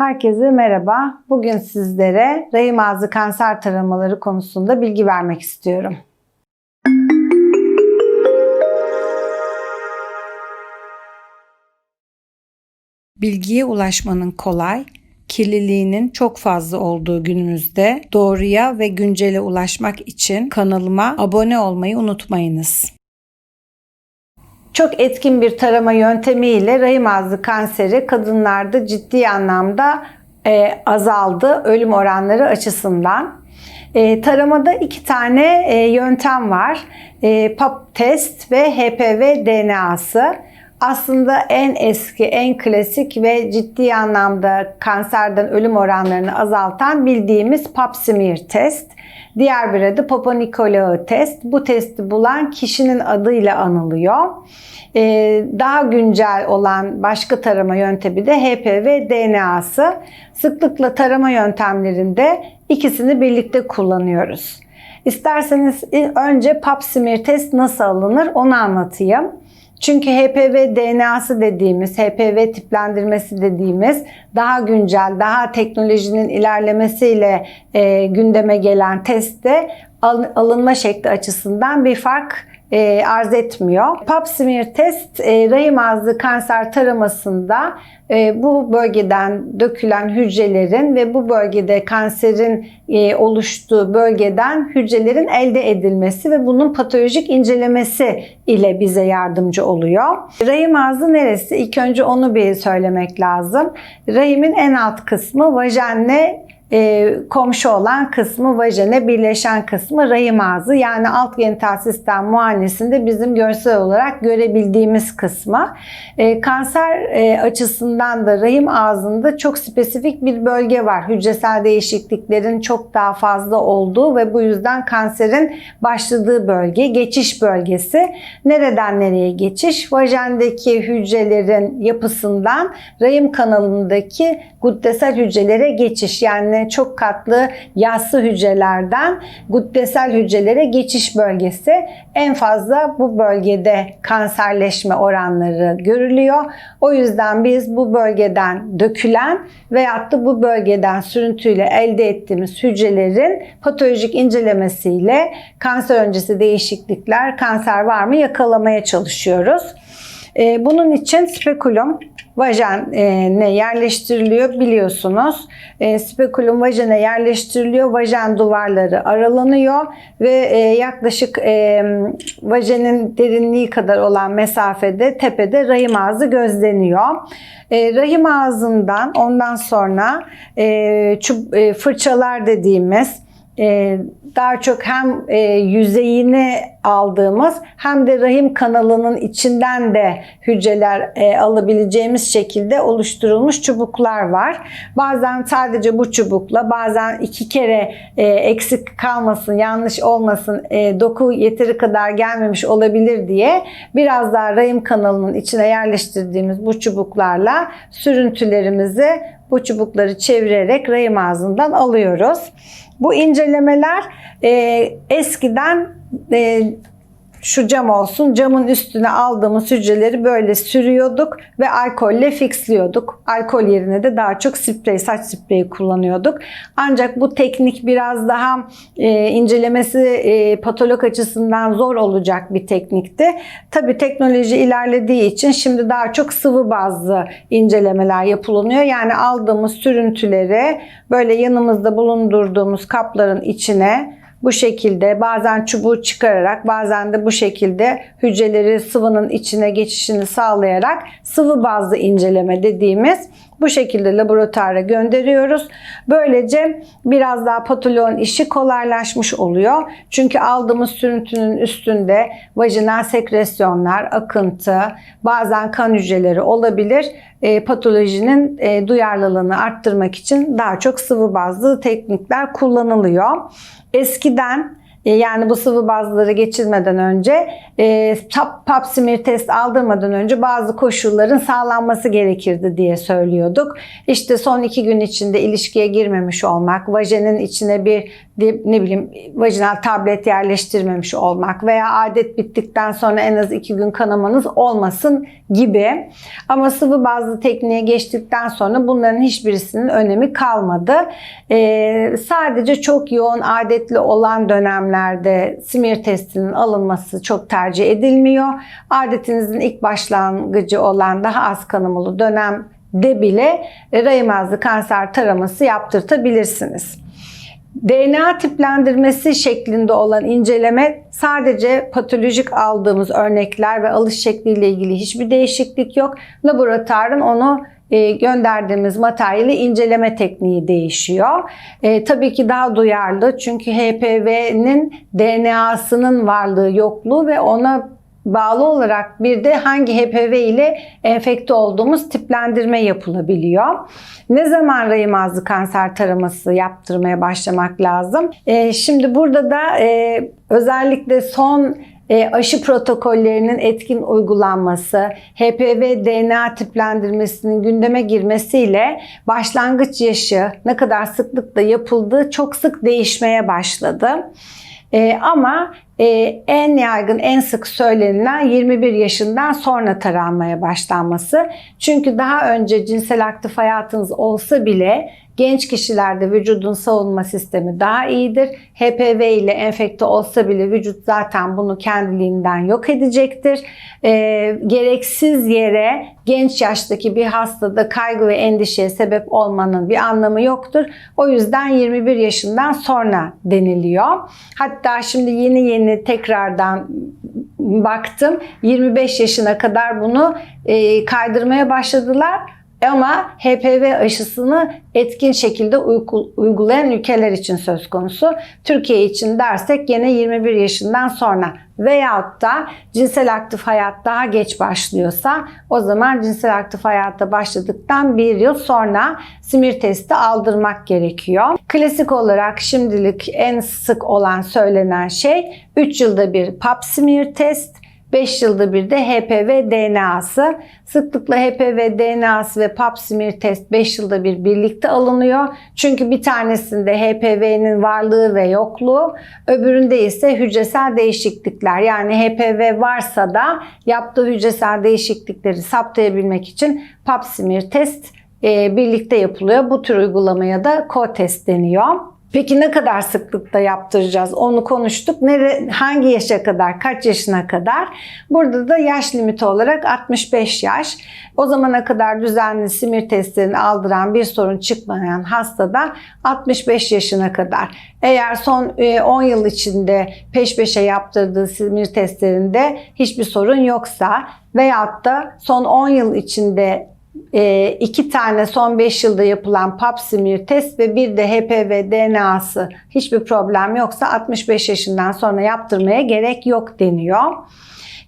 Herkese merhaba. Bugün sizlere rahim ağzı kanser taramaları konusunda bilgi vermek istiyorum. Bilgiye ulaşmanın kolay, kirliliğinin çok fazla olduğu günümüzde doğruya ve güncele ulaşmak için kanalıma abone olmayı unutmayınız. Çok etkin bir tarama yöntemiyle rahim ağzı kanseri kadınlarda ciddi anlamda e, azaldı ölüm oranları açısından. E, taramada iki tane e, yöntem var. E, PAP test ve HPV DNA'sı. Aslında en eski, en klasik ve ciddi anlamda kanserden ölüm oranlarını azaltan bildiğimiz pap smear test. Diğer bir adı Papa Nikolaou test. Bu testi bulan kişinin adıyla anılıyor. Ee, daha güncel olan başka tarama yöntemi de HPV DNA'sı. Sıklıkla tarama yöntemlerinde ikisini birlikte kullanıyoruz. İsterseniz önce pap smear test nasıl alınır onu anlatayım. Çünkü HPV DNA'sı dediğimiz, HPV tiplendirmesi dediğimiz daha güncel, daha teknolojinin ilerlemesiyle e, gündeme gelen testte alınma şekli açısından bir fark e, arz etmiyor. Pap smear test e, rahim ağzı kanser taramasında e, bu bölgeden dökülen hücrelerin ve bu bölgede kanserin e, oluştuğu bölgeden hücrelerin elde edilmesi ve bunun patolojik incelemesi ile bize yardımcı oluyor. Rahim ağzı neresi? İlk önce onu bir söylemek lazım. Rahimin en alt kısmı vajenle e, komşu olan kısmı vajene birleşen kısmı rahim ağzı yani alt genital sistem muayenesinde bizim görsel olarak görebildiğimiz kısmı. E, kanser e, açısından da rahim ağzında çok spesifik bir bölge var. Hücresel değişikliklerin çok daha fazla olduğu ve bu yüzden kanserin başladığı bölge, geçiş bölgesi. Nereden nereye geçiş? Vajendeki hücrelerin yapısından rahim kanalındaki guddesel hücrelere geçiş. Yani çok katlı yassı hücrelerden guddesel hücrelere geçiş bölgesi. En fazla bu bölgede kanserleşme oranları görülüyor. O yüzden biz bu bölgeden dökülen veyahut da bu bölgeden sürüntüyle elde ettiğimiz hücrelerin patolojik incelemesiyle kanser öncesi değişiklikler, kanser var mı yakalamaya çalışıyoruz. Ee, bunun için spekulum vajene yerleştiriliyor biliyorsunuz. E, spekulum vajene yerleştiriliyor. Vajen duvarları aralanıyor ve e, yaklaşık e, vajenin derinliği kadar olan mesafede tepede rahim ağzı gözleniyor. Rahim ağzından ondan sonra fırçalar dediğimiz daha çok hem e, yüzeyini aldığımız hem de rahim kanalının içinden de hücreler e, alabileceğimiz şekilde oluşturulmuş çubuklar var. Bazen sadece bu çubukla bazen iki kere eksik kalmasın, yanlış olmasın, doku yeteri kadar gelmemiş olabilir diye biraz daha rahim kanalının içine yerleştirdiğimiz bu çubuklarla sürüntülerimizi bu çubukları çevirerek rahim ağzından alıyoruz. Bu incelemeler e, eskiden e, şu cam olsun. Camın üstüne aldığımız hücreleri böyle sürüyorduk ve alkolle fixliyorduk. Alkol yerine de daha çok sprey, saç spreyi kullanıyorduk. Ancak bu teknik biraz daha e, incelemesi e, patolog açısından zor olacak bir teknikti. Tabi teknoloji ilerlediği için şimdi daha çok sıvı bazlı incelemeler yapılıyor. Yani aldığımız sürüntüleri böyle yanımızda bulundurduğumuz kapların içine bu şekilde bazen çubuğu çıkararak bazen de bu şekilde hücreleri sıvının içine geçişini sağlayarak sıvı bazlı inceleme dediğimiz bu şekilde laboratuvara gönderiyoruz. Böylece biraz daha patoloğun işi kolaylaşmış oluyor. Çünkü aldığımız sürüntünün üstünde vajinal sekresyonlar, akıntı, bazen kan hücreleri olabilir. E, patolojinin e, duyarlılığını arttırmak için daha çok sıvı bazlı teknikler kullanılıyor. Eskiden yani bu sıvı bazları geçirmeden önce e, pap smear test aldırmadan önce bazı koşulların sağlanması gerekirdi diye söylüyorduk. İşte son iki gün içinde ilişkiye girmemiş olmak, vajenin içine bir ne bileyim vajinal tablet yerleştirmemiş olmak veya adet bittikten sonra en az iki gün kanamanız olmasın gibi. Ama sıvı bazlı tekniğe geçtikten sonra bunların hiçbirisinin önemi kalmadı. Ee, sadece çok yoğun adetli olan dönemlerde simir testinin alınması çok tercih edilmiyor. Adetinizin ilk başlangıcı olan daha az kanamalı dönemde bile rahim ağzı kanser taraması yaptırtabilirsiniz. DNA tiplendirmesi şeklinde olan inceleme sadece patolojik aldığımız örnekler ve alış şekliyle ilgili hiçbir değişiklik yok. Laboratuvarın onu e, gönderdiğimiz materyali inceleme tekniği değişiyor. E, tabii ki daha duyarlı çünkü HPV'nin DNA'sının varlığı yokluğu ve ona bağlı olarak bir de hangi HPV ile enfekte olduğumuz tiplendirme yapılabiliyor. Ne zaman rahim ağzı kanser taraması yaptırmaya başlamak lazım? E, şimdi burada da e, özellikle son aşı protokollerinin etkin uygulanması, HPV DNA tiplendirmesinin gündeme girmesiyle başlangıç yaşı ne kadar sıklıkla yapıldığı çok sık değişmeye başladı. E, ama e, en yaygın, en sık söylenilen 21 yaşından sonra taranmaya başlanması. Çünkü daha önce cinsel aktif hayatınız olsa bile Genç kişilerde vücudun savunma sistemi daha iyidir. HPV ile enfekte olsa bile vücut zaten bunu kendiliğinden yok edecektir. E, gereksiz yere genç yaştaki bir hastada kaygı ve endişeye sebep olmanın bir anlamı yoktur. O yüzden 21 yaşından sonra deniliyor. Hatta şimdi yeni yeni tekrardan baktım 25 yaşına kadar bunu e, kaydırmaya başladılar. Ama HPV aşısını etkin şekilde uygulayan ülkeler için söz konusu. Türkiye için dersek yine 21 yaşından sonra veyahut da cinsel aktif hayat daha geç başlıyorsa o zaman cinsel aktif hayatta başladıktan bir yıl sonra simir testi aldırmak gerekiyor. Klasik olarak şimdilik en sık olan söylenen şey 3 yılda bir pap smear test 5 yılda bir de HPV DNA'sı. Sıklıkla HPV DNA'sı ve pap smear test 5 yılda bir birlikte alınıyor. Çünkü bir tanesinde HPV'nin varlığı ve yokluğu, öbüründe ise hücresel değişiklikler. Yani HPV varsa da yaptığı hücresel değişiklikleri saptayabilmek için pap smear test e, birlikte yapılıyor. Bu tür uygulamaya da co-test deniyor. Peki ne kadar sıklıkta yaptıracağız? Onu konuştuk. Nere, hangi yaşa kadar, kaç yaşına kadar? Burada da yaş limiti olarak 65 yaş. O zamana kadar düzenli simir testlerini aldıran bir sorun çıkmayan hastada 65 yaşına kadar. Eğer son 10 e, yıl içinde peş peşe yaptırdığı simir testlerinde hiçbir sorun yoksa veyahut da son 10 yıl içinde e, iki tane son 5 yılda yapılan pap smear test ve bir de HPV DNA'sı hiçbir problem yoksa 65 yaşından sonra yaptırmaya gerek yok deniyor.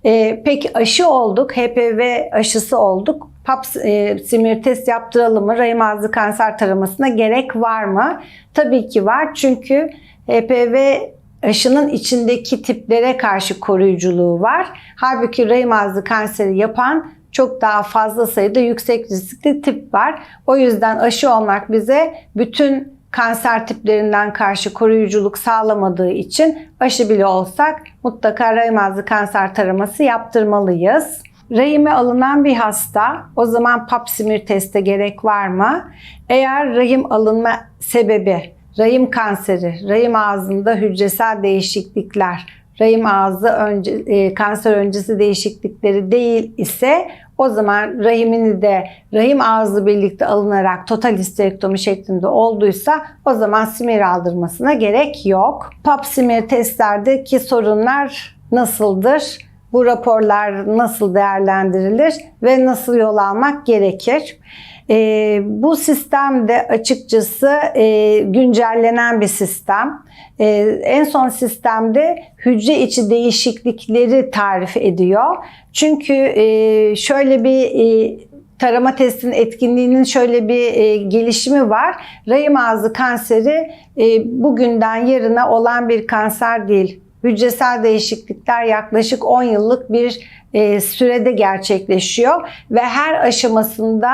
E, peki aşı olduk, HPV aşısı olduk. Pap e, smear test yaptıralım mı? Rahim ağzı kanser taramasına gerek var mı? Tabii ki var. Çünkü HPV aşının içindeki tiplere karşı koruyuculuğu var. Halbuki rahim ağzı kanseri yapan çok daha fazla sayıda yüksek riskli tip var. O yüzden aşı olmak bize bütün kanser tiplerinden karşı koruyuculuk sağlamadığı için aşı bile olsak mutlaka rahim ağzı kanser taraması yaptırmalıyız. Rahime alınan bir hasta o zaman pap smear teste gerek var mı? Eğer rahim alınma sebebi rahim kanseri, rahim ağzında hücresel değişiklikler, rahim ağzı önce, e, kanser öncesi değişiklikleri değil ise o zaman rahimini de rahim ağzı birlikte alınarak total histerektomi şeklinde olduysa o zaman simir aldırmasına gerek yok. Pap simir testlerdeki sorunlar nasıldır? Bu raporlar nasıl değerlendirilir ve nasıl yol almak gerekir? E, bu sistem de açıkçası e, güncellenen bir sistem. E, en son sistemde hücre içi değişiklikleri tarif ediyor. Çünkü e, şöyle bir e, tarama testinin etkinliğinin şöyle bir e, gelişimi var. Rahim ağzı kanseri e, bugünden yarına olan bir kanser değil. Hücresel değişiklikler yaklaşık 10 yıllık bir e, sürede gerçekleşiyor ve her aşamasında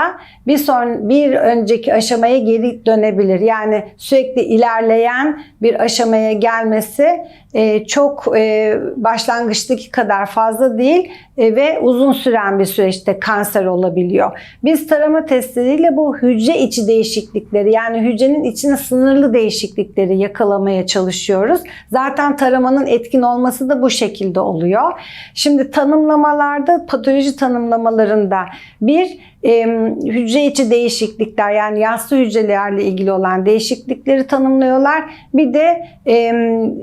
bir son bir önceki aşamaya geri dönebilir. Yani sürekli ilerleyen bir aşamaya gelmesi e, çok e, başlangıçtaki kadar fazla değil e, ve uzun süren bir süreçte kanser olabiliyor. Biz tarama testleriyle bu hücre içi değişiklikleri yani hücrenin içine sınırlı değişiklikleri yakalamaya çalışıyoruz. Zaten taramanın etkin olması da bu şekilde oluyor. Şimdi tanımlamalarda patoloji tanımlamalarında bir e, hücre içi değişiklikler yani yassı hücrelerle ilgili olan değişiklikleri tanımlıyorlar. Bir de e,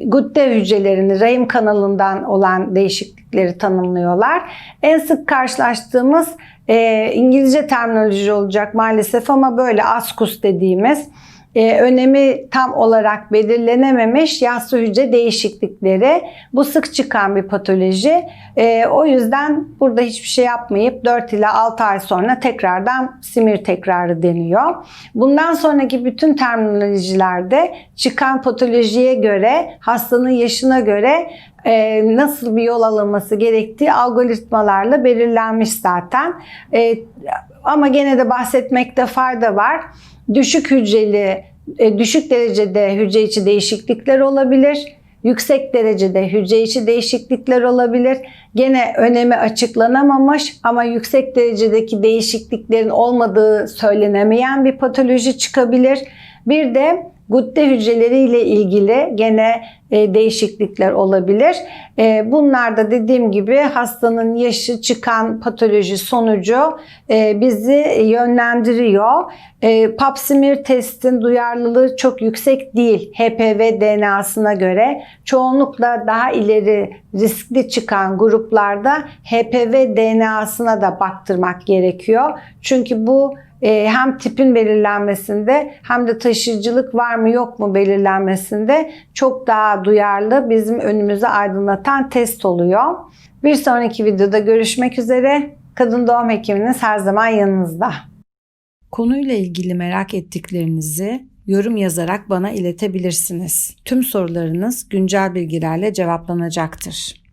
gütte hücrelerini rahim kanalından olan değişiklikleri tanımlıyorlar. En sık karşılaştığımız e, İngilizce terminoloji olacak maalesef ama böyle askus dediğimiz e, önemi tam olarak belirlenememiş yassı hücre değişiklikleri. Bu sık çıkan bir patoloji. E, o yüzden burada hiçbir şey yapmayıp 4 ila 6 ay sonra tekrardan simir tekrarı deniyor. Bundan sonraki bütün terminolojilerde çıkan patolojiye göre, hastanın yaşına göre e, nasıl bir yol alınması gerektiği algoritmalarla belirlenmiş zaten. E, ama gene de bahsetmekte fayda var düşük hücreli, e, düşük derecede hücre içi değişiklikler olabilir. Yüksek derecede hücre içi değişiklikler olabilir. Gene önemi açıklanamamış ama yüksek derecedeki değişikliklerin olmadığı söylenemeyen bir patoloji çıkabilir. Bir de Gütte hücreleriyle ilgili gene e, değişiklikler olabilir. E, bunlar da dediğim gibi hastanın yaşı çıkan patoloji sonucu e, bizi yönlendiriyor. Pap smear testin duyarlılığı çok yüksek değil HPV DNA'sına göre. Çoğunlukla daha ileri riskli çıkan gruplarda HPV DNA'sına da baktırmak gerekiyor. Çünkü bu hem tipin belirlenmesinde hem de taşıyıcılık var mı yok mu belirlenmesinde çok daha duyarlı bizim önümüzü aydınlatan test oluyor. Bir sonraki videoda görüşmek üzere. Kadın doğum hekiminiz her zaman yanınızda. Konuyla ilgili merak ettiklerinizi yorum yazarak bana iletebilirsiniz. Tüm sorularınız güncel bilgilerle cevaplanacaktır.